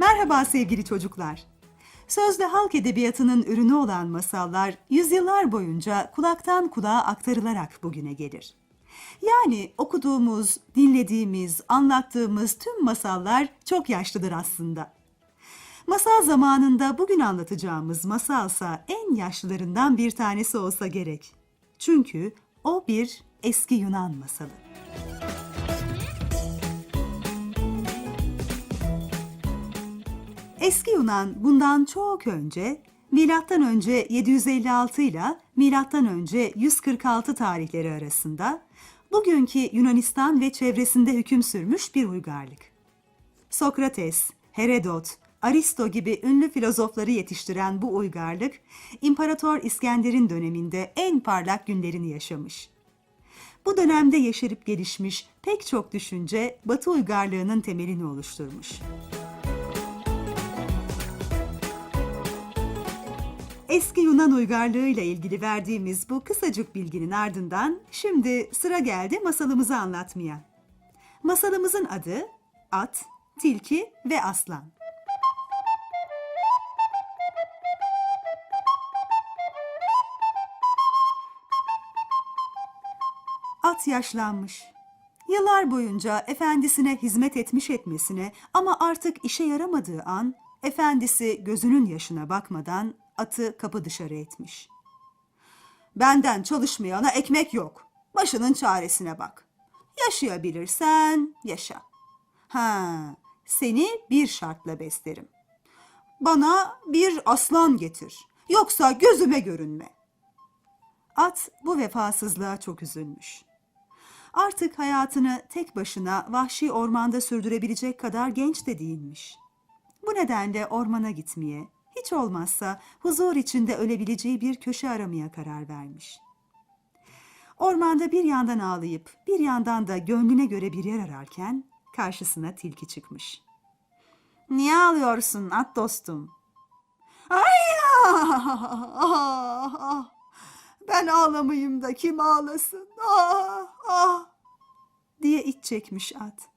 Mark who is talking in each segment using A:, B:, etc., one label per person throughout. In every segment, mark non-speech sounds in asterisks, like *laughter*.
A: Merhaba sevgili çocuklar. Sözde halk edebiyatının ürünü olan masallar yüzyıllar boyunca kulaktan kulağa aktarılarak bugüne gelir. Yani okuduğumuz, dinlediğimiz, anlattığımız tüm masallar çok yaşlıdır aslında. Masal zamanında bugün anlatacağımız masalsa en yaşlılarından bir tanesi olsa gerek. Çünkü o bir eski Yunan masalı. Eski Yunan bundan çok önce milattan önce 756 ile milattan önce 146 tarihleri arasında bugünkü Yunanistan ve çevresinde hüküm sürmüş bir uygarlık. Sokrates, Herodot, Aristo gibi ünlü filozofları yetiştiren bu uygarlık, İmparator İskender'in döneminde en parlak günlerini yaşamış. Bu dönemde yeşerip gelişmiş pek çok düşünce Batı uygarlığının temelini oluşturmuş. Eski Yunan uygarlığı ile ilgili verdiğimiz bu kısacık bilginin ardından şimdi sıra geldi masalımızı anlatmaya. Masalımızın adı At, Tilki ve Aslan. At yaşlanmış. Yıllar boyunca efendisine hizmet etmiş etmesine ama artık işe yaramadığı an efendisi gözünün yaşına bakmadan atı kapı dışarı etmiş. Benden çalışmayana ekmek yok. Başının çaresine bak. Yaşayabilirsen yaşa. Ha, seni bir şartla beslerim. Bana bir aslan getir. Yoksa gözüme görünme. At bu vefasızlığa çok üzülmüş. Artık hayatını tek başına vahşi ormanda sürdürebilecek kadar genç de değilmiş. Bu nedenle ormana gitmeye, hiç olmazsa huzur içinde ölebileceği bir köşe aramaya karar vermiş. Ormanda bir yandan ağlayıp bir yandan da gönlüne göre bir yer ararken karşısına tilki çıkmış. Niye ağlıyorsun at dostum? Ay ah, ah, ben ağlamayayım da kim ağlasın? Ah, ah, diye iç çekmiş at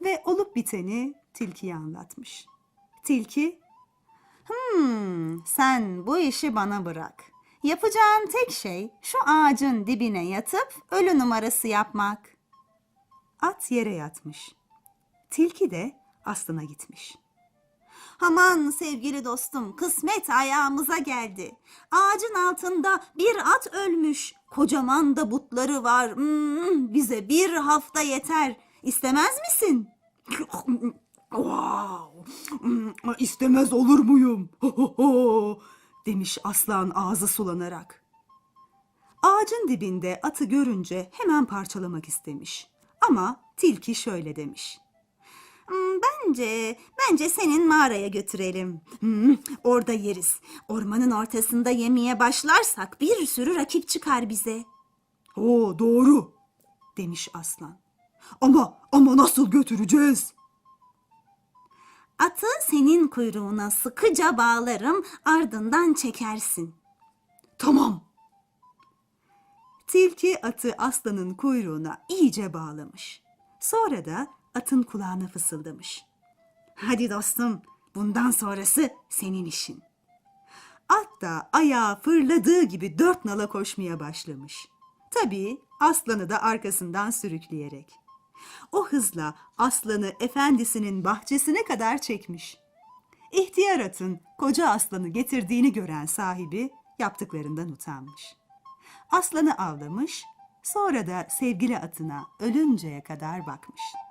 A: ve olup biteni tilkiye anlatmış. Tilki Hmm, sen bu işi bana bırak. Yapacağın tek şey şu ağacın dibine yatıp ölü numarası yapmak. At yere yatmış. Tilki de aslına gitmiş. Aman sevgili dostum, kısmet ayağımıza geldi. Ağacın altında bir at ölmüş. Kocaman da butları var. Hmm, bize bir hafta yeter. İstemez misin? *laughs* Wow. İstemez olur muyum? demiş aslan ağzı sulanarak. Ağacın dibinde atı görünce hemen parçalamak istemiş. Ama tilki şöyle demiş. "Hmm, Bence, bence senin mağaraya götürelim. Hmm, orada yeriz. Ormanın ortasında yemeye başlarsak bir sürü rakip çıkar bize. Oo doğru demiş aslan. Ama ama nasıl götüreceğiz? Atı senin kuyruğuna sıkıca bağlarım, ardından çekersin. Tamam. Tilki atı aslanın kuyruğuna iyice bağlamış. Sonra da atın kulağına fısıldamış. Hadi dostum, bundan sonrası senin işin. At da ayağı fırladığı gibi dört nala koşmaya başlamış. Tabii aslanı da arkasından sürükleyerek. O hızla aslanı efendisinin bahçesine kadar çekmiş. İhtiyar atın koca aslanı getirdiğini gören sahibi yaptıklarından utanmış. Aslanı avlamış, sonra da sevgili atına ölünceye kadar bakmış.''